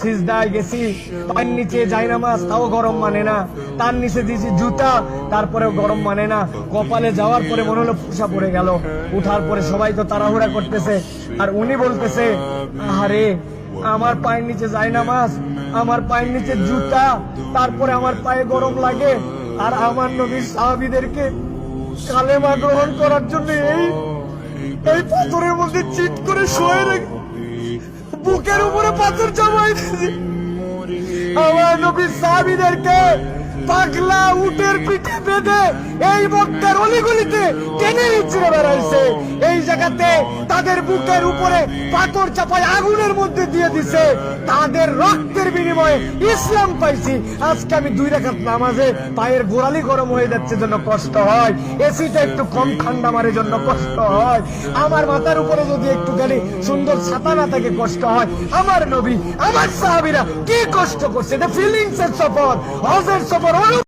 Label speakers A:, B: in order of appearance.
A: সিজদায় গেছি পায়ের নিচে যাই নামাজ তাও গরম মানে না। তার নিচে দিয়েছি জুতা, তারপরেও গরম মানে না। কপালে যাওয়ার পরে মনে হলো ফুসা পড়ে গেল। উঠার পরে সবাই তো তাড়াহুড়া করতেছে। আর উনি বলতেছে আরে আমার পায়ের নিচে যাই নামাজ আমার পায়ের নিচে জুতা, তারপরে আমার পায়ে গরম লাগে। আর আমার নবীর সাহাবিদেরকে কালেমা গ্রহণ করার জন্য এই এই পাথরের মধ্যে চিট করে শুয়ে রেখে উপরে পাথর জমাই আমার পাগলা উটের পিঠে বেঁধে এই বক্তার অলিগুলিতে টেনে নিচ্ছে বেড়াইছে। জায়গাতে তাদের বুকের উপরে পাথর চাপায় আগুনের মধ্যে দিয়ে দিছে। তাদের রক্তের বিনিময়ে ইসলাম পাইছি। আজকে আমি দুই রেখাত নামাজে পায়ের গোড়ালি গরম হয়ে যাচ্ছে জন্য কষ্ট হয়। এসিটা একটু কম ঠান্ডা মারে জন্য কষ্ট হয়। আমার মাথার উপরে যদি একটু খালি সুন্দর ছাতা না থাকে, কষ্ট হয়। আমার নবী, আমার সাহাবিরা কি কষ্ট করছে? এটা ফিলিংস এর সফর, হজের সফর